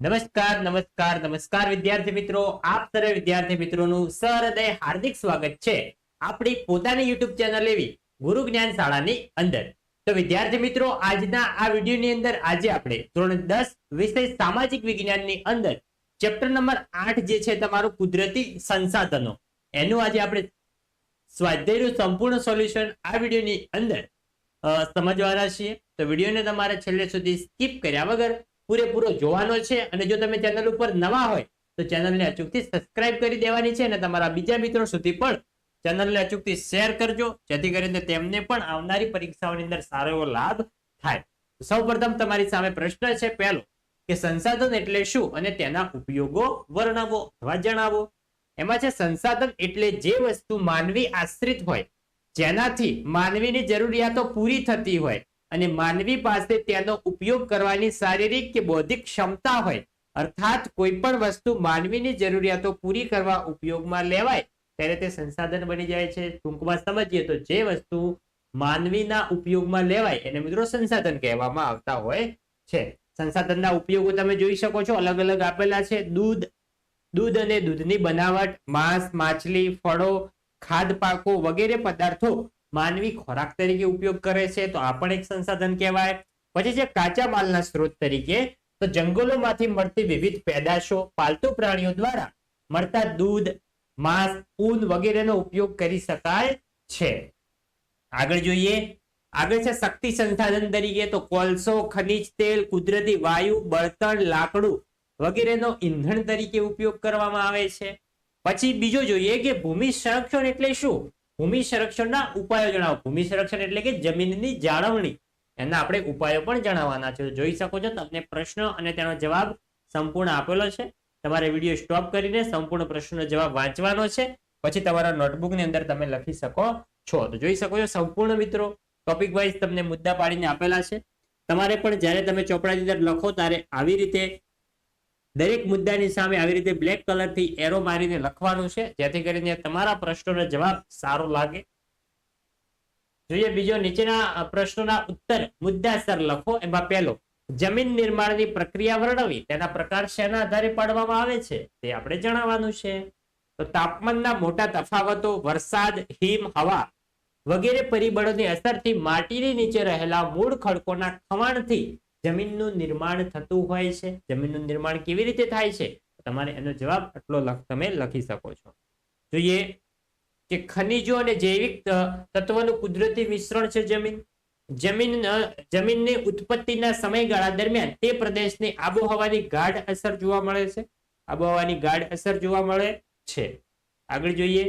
નમસ્કાર નમસ્કાર નમસ્કાર વિદ્યાર્થી મિત્રો. આપ સર્વે વિદ્યાર્થી મિત્રોનું સહૃદય હાર્દિક સ્વાગત છે આપણી પોતાની યુટ્યુબ ચેનલ એવી ગુરુ જ્ઞાન શાળાની અંદર. તો વિદ્યાર્થી મિત્રો, આજના આ વિડીયોની અંદર આજે આપણે ધોરણ દસ વિષય સામાજિક વિજ્ઞાનની અંદર ચેપ્ટર નંબર આઠ જે છે તમારું કુદરતી સંસાધનો, એનું આજે આપણે સ્વાધ્યાયનું સંપૂર્ણ સોલ્યુશન આ વિડીયોની અંદર સમજવાના છીએ. તો વિડીયોને તમારે છેલ્લે સુધી સ્કીપ કર્યા વગર પૂરેપૂરો જોવાનો છે અને જો તમે ચેનલ ઉપર નવા હોય, તો ચેનલને અચૂકથી સબસ્ક્રાઇબ કરી દેવાની છે અને તમારા બીજા મિત્રો સુધી પણ ચેનલને અચૂકથી શેર કરજો, જેથી કરીને તેમને પણ આવનારી પરીક્ષાઓની અંદર સારો એવો લાભ થાય. સૌપ્રથમ તમારી સામે પ્રશ્ન છે પહેલો, કે સંસાધન એટલે શું અને તેના ઉપયોગો વર્ણવો, અથવા જણાવો? એમાં છે સંસાધન એટલે જે વસ્તુ માનવી આશ્રિત હોય, જેનાથી માનવીની જરૂરિયાતો પૂરી થતી હોય અને માનવી પાસે તેનો ઉપયોગ કરવાની શારીરિક કે બૌદ્ધિક ક્ષમતા હોય, અર્થાત કોઈ પણ વસ્તુ માનવીની જરૂરિયાતો પૂરી કરવા ઉપયોગમાં લેવાય, ત્યારે તે સંસાધન બની જાય છે. ટૂંકમાં સમજીએ તો જે વસ્તુ માનવીના ઉપયોગમાં લેવાય, એને મિત્રો સંસાધન કહેવામાં આવતા હોય છે. સંસાધનના ઉપયોગો તમે જોઈ શકો છો. અલગ અલગ આપેલા છે. દૂધ દૂધ અને દૂધની બનાવટ, માંસ, માછલી, ફળો ખાદ્ય પાકો વગેરે પદાર્થો માનવી ખોરાક તરીકે ઉપયોગ કરે છે, તો આ પણ એક સંસાધન કહેવાય. પછી છે કાચા માલના સ્ત્રોત તરીકે, તો જંગલોમાંથી મળતી વિવિધ પેદાશો પાલતુ પ્રાણીઓ દ્વારા મળતા દૂધ, માંસ, ઊન વગેરેનો ઉપયોગ કરી શકાય છે. આગળ જોઈએ. આગળ છે શક્તિ સંસાધન તરીકે, તો કોલસો, ખનિજ તેલ, કુદરતી વાયુ, બળતણ, લાકડું વગેરેનો ઈંધણ તરીકે ઉપયોગ કરવામાં આવે છે. પછી બીજો જોઈએ કે ભૂમિ સંરક્ષણ એટલે શું? ભૂમિ સંરક્ષણના ઉપાયો જણાવો. ભૂમિ સંરક્ષણ એટલે કે જમીનની જાળવણી. એના આપણે ઉપાયો પણ જણાવવાના છે. જોઈ શકો છો, તમને પ્રશ્ન અને તેનો જવાબ સંપૂર્ણ આપેલો છે. તમારે વીડિયો સ્ટોપ કરીને સંપૂર્ણ પ્રશ્નનો જવાબ વાંચવાનો છે. પછી તમારા નોટબુકની અંદર તમે લખી શકો છો. તો જોઈ શકો છો, સંપૂર્ણ મિત્રો ટોપિક વાઇઝ તમને મુદ્દા પાડીને આપેલા છે. તમારે પણ જ્યારે તમે ચોપડાની અંદર લખો, ત્યારે આવી રીતે દરેક મુદ્દાની સામે આવી રીતે બ્લેક કલરથી એરો મારીને લખવાનું છે. જેથી કરીને તમારા પ્રશ્નોનો જવાબ સારો લાગે. જોઈએ બીજો નીચેના પ્રશ્નોના ઉત્તર. મુદ્દાસર લખો. એમાં પહેલો, જમીન નિર્માણની પ્રક્રિયા વર્ણવી. તેના પ્રકાર શેના આધારે પાડવામાં આવે છે? તે આપણે જણાવવાનું છે. તો તાપમાનના મોટા તફાવતો, વરસાદ, હિમ, હવા વગેરે પરિબળોની અસરથી માટીની નીચે રહેલા મૂળ ખડકોના ખવાણથી જમીનનું નિર્માણ થતું હોય છે, જમીનનું નિર્માણ કેવી રીતે થાય છે? તમારે એનો જવાબ આટલો તમે લખી શકો છો. જોઈએ કે ખનિજો અને જૈવિક તત્વોનું કુદરતી મિશ્રણ છે જમીન. જમીન જમીનની ઉત્પત્તિના સમયગાળા દરમિયાન તે પ્રદેશની આબોહવાની ગાઢ અસર જોવા મળે છે. આબોહવાની ગાઢ અસર જોવા મળે છે. આગળ જોઈએ.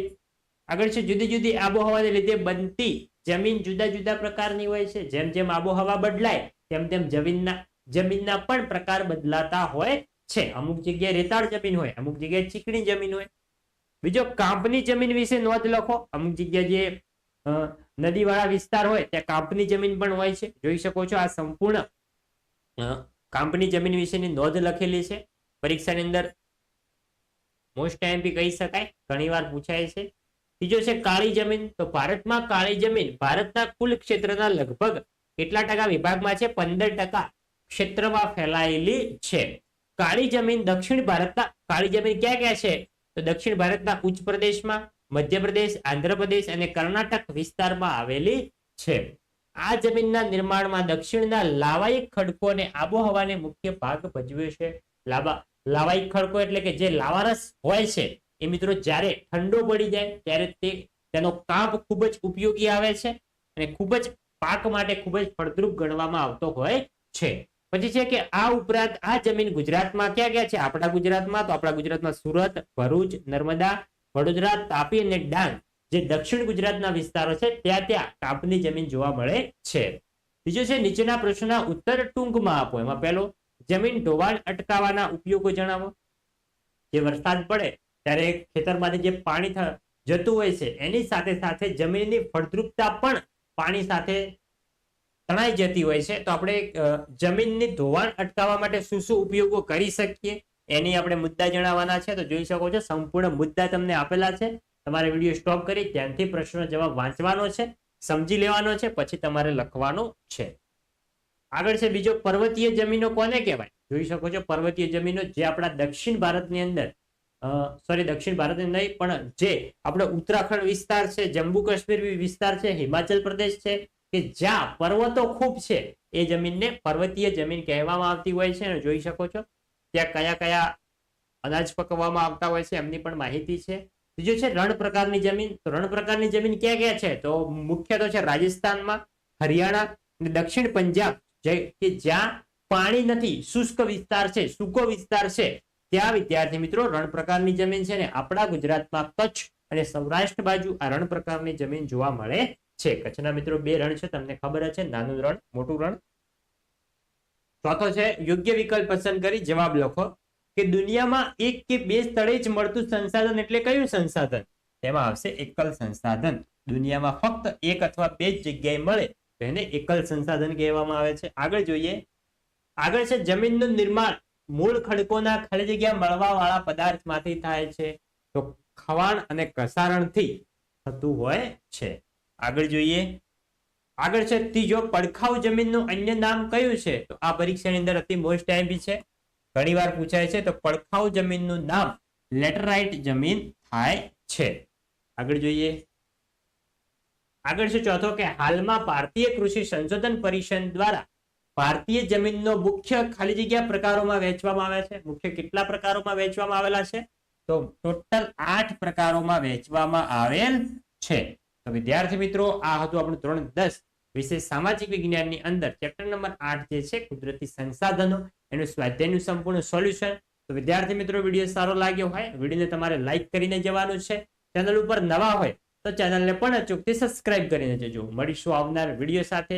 આગળ છે, જુદી જુદી આબોહવાને લીધે બનતી જમીન જુદા જુદા પ્રકારની હોય છે. જેમ જેમ આબોહવા બદલાય તેમ તેમ જમીનના જમીનના પણ પ્રકાર બદલાતા હોય છે. અમુક જગ્યાએ રેતાળ જમીન હોય, અમુક જગ્યાએ ચીકણી જમીન હોય. બીજો કાંપની જમીન વિશે નોંધ લખો. અમુક જગ્યા જે નદીવાળા વિસ્તાર હોય, ત્યાં કાંપની જમીન પણ હોય છે. જોઈ શકો છો આ સંપૂર્ણ કાંપની જમીન વિશેની નોંધ લખેલી છે. પરીક્ષાની અંદર મોસ્ટ એમપી કહી શકાય. ઘણીવાર પૂછાય છે. ત્રીજો છે કાળી જમીન. તો ભારતમાં કાળી જમીન ભારતના કુલ ક્ષેત્રના લગભગ કેટલા ટકા વિભાગમાં છે? પંદર ટકા ક્ષેત્રમાં ફેલાયેલી છે. કાળી જમીન દક્ષિણ ભારતના, કાળી જમીન ક્યાં ક્યાં છે? તો દક્ષિણ ભારતના ઉચ્ચ પ્રદેશમાં, મધ્યપ્રદેશ, આંધ્રપ્રદેશ અને કર્ણાટક વિસ્તારમાં આવેલી છે. આ જમીનના નિર્માણમાં દક્ષિણના લાવાયિક ખડકો અને આબોહવાને મુખ્ય ભાગ ભજવે છે. લાવા લાવાયિક ખડકો એટલે કે જે લાવારસ હોય છે, એ મિત્રો જ્યારે ઠંડો પડી જાય, ત્યારે તે, તેનો કાપ ખૂબ જ ઉપયોગી આવે છે અને ખૂબ જ પાક માટે ખૂબ જ ફળદ્રુપ ગણવામાં આવતો હોય છે. પછી છે કે આ ઉપરાંત આ જમીન ગુજરાતમાં ક્યાં ક્યાં છે? આપણા ગુજરાતમાં તો આપણા ગુજરાતમાં સુરત, ભરૂચ, નર્મદા, વડોદરા, તાપી અને ડાંગ જે દક્ષિણ ગુજરાતના વિસ્તારો છે, ત્યાં ત્યાં કાપની જમીન જોવા મળે છે. બીજો છે નીચેના પ્રશ્નના ઉત્તર ટૂંકમાં આપો. એમાં પહેલો, જમીન ધોવાણ અટકાવવાના ઉપયોગો જણાવો. જે વરસાદ પડે ત્યારે ખેતરમાંથી જે પાણી જતું હોય છે, એની સાથે સાથે જમીનની ફળદ્રુપતા પણ પાણી સાથે તણાઈ જતી હોય છે, તો આપણે જમીનની ધોવાણ અટકાવવા માટે શું શું ઉપયોગો કરી શકીએ? એની આપણે મુદ્દા જણાવવાના છે, તો જોઈ શકો છો, સંપૂર્ણ મુદ્દા તમને આપેલા છે. તમારે વીડિયો સ્ટોપ કરી, ધ્યાનથી પ્રશ્નનો જવાબ વાંચવાનો છે, સમજી લેવાનો છે, પછી તમારે લખવાનો છે. આગળ છે બીજો, પર્વતીય જમીનો કોને કહેવાય? જોઈ શકો છો, પર્વતીય જમીનો જે આપણા દક્ષિણ ભારતની અંદર સોરી દક્ષિણ ભારતની નહીં, પણ જે આપણો ઉત્તરાખંડ વિસ્તાર છે, જમ્મુ કાશ્મીર વિસ્તાર છે, હિમાચલ પ્રદેશ છે, કે જ્યાં પર્વતો ખૂબ છે, એ જમીનને પર્વતીય જમીન કહેવામાં આવતી હોય છે, અને જોઈ શકો છો, ત્યાં કયા કયા અનાજ પકવવામાં આવતા હોય છે, એમની પણ માહિતી છે. બીજું છે રણ પ્રકારની જમીન, તો રણ પ્રકારની જમીન ક્યાં ક્યાં છે? તો મુખ્ય તો છે, રાજસ્થાનમાં, હરિયાણા અને દક્ષિણ પંજાબ કે જ્યાં પાણી નથી, શુષ્ક વિસ્તાર છે, સૂકો વિસ્તાર છે ત્યાં વિદ્યાર્થી મિત્રો રણ પ્રકારની જમીન છે ને આપણા ગુજરાતમાં કચ્છ અને સૌરાષ્ટ્ર બાજુ આ રણ પ્રકારની જમીન જોવા મળે છે. કચ્છના મિત્રો બે રણ છે, તમને ખબર છે, નાનું રણ, મોટું રણ. ચોથો છે, યોગ્ય વિકલ્પ પસંદ કરી, જવાબ લખો કે દુનિયામાં એક કે બે સ્થળે જ મળતું સંસાધન એટલે કયું સંસાધન? તેમાં આવશે એકલ સંસાધન. દુનિયામાં ફક્ત એક અથવા બે જ જગ્યાએ મળે તો એને એકલ સંસાધન કહેવામાં આવે છે. આગળ જોઈએ. આગળ છે, જમીનનું નિર્માણ. મૂળ ખડકોના ખાલી જગ્યા મળવા વાળા પદાર્થમાંથી થાય છે. તો ખવાણ અને ઘસારણથી થતું હોય છે. આગળ જોઈએ. આગળ છે ત્રીજો, પડખાઉ જમીનનું અન્ય નામ કયું છે? તો આ પરીક્ષાની અંદર અતિ મોસ્ટ ટાઈમ છે. ઘણી વાર પૂછાય છે, તો પડખાઉ જમીનનું નામ લેટરાઇટ જમીન થાય છે. આગળ જોઈએ. આગળ છે ચોથો કે હાલમાં ભારતીય કૃષિ સંશોધન પરિષદ દ્વારા ભારતીય જમીનનો મુખ્ય ખાલી જગ્યા પ્રકારોમાં વહેંચવામાં આવે છે. મુખ્ય કેટલા પ્રકારોમાં વહેંચવામાં આવેલા છે? તો ટોટલ આઠ પ્રકારોમાં વહેંચવામાં આવેલ છે. તો વિદ્યાર્થી મિત્રો, આ હતું આપણું ધોરણ દસ વિશે સામાજિક વિજ્ઞાનની અંદર. ચેપ્ટર નંબર આઠ જે છે, કુદરતી સંસાધનો, એનું સ્વાધ્યાયનું સંપૂર્ણ સોલ્યુશન. તો વિદ્યાર્થી મિત્રો, વીડિયો સારો લાગ્યો હોય, વિડીયોને તમારે લાઇક કરીને જવાનું છે. ચેનલ ઉપર નવા હોય, તો ચેનલને પણ અચૂકથી સબસ્ક્રાઇબ કરીને જજો. મળીશું આવનાર વીડિયો સાથે.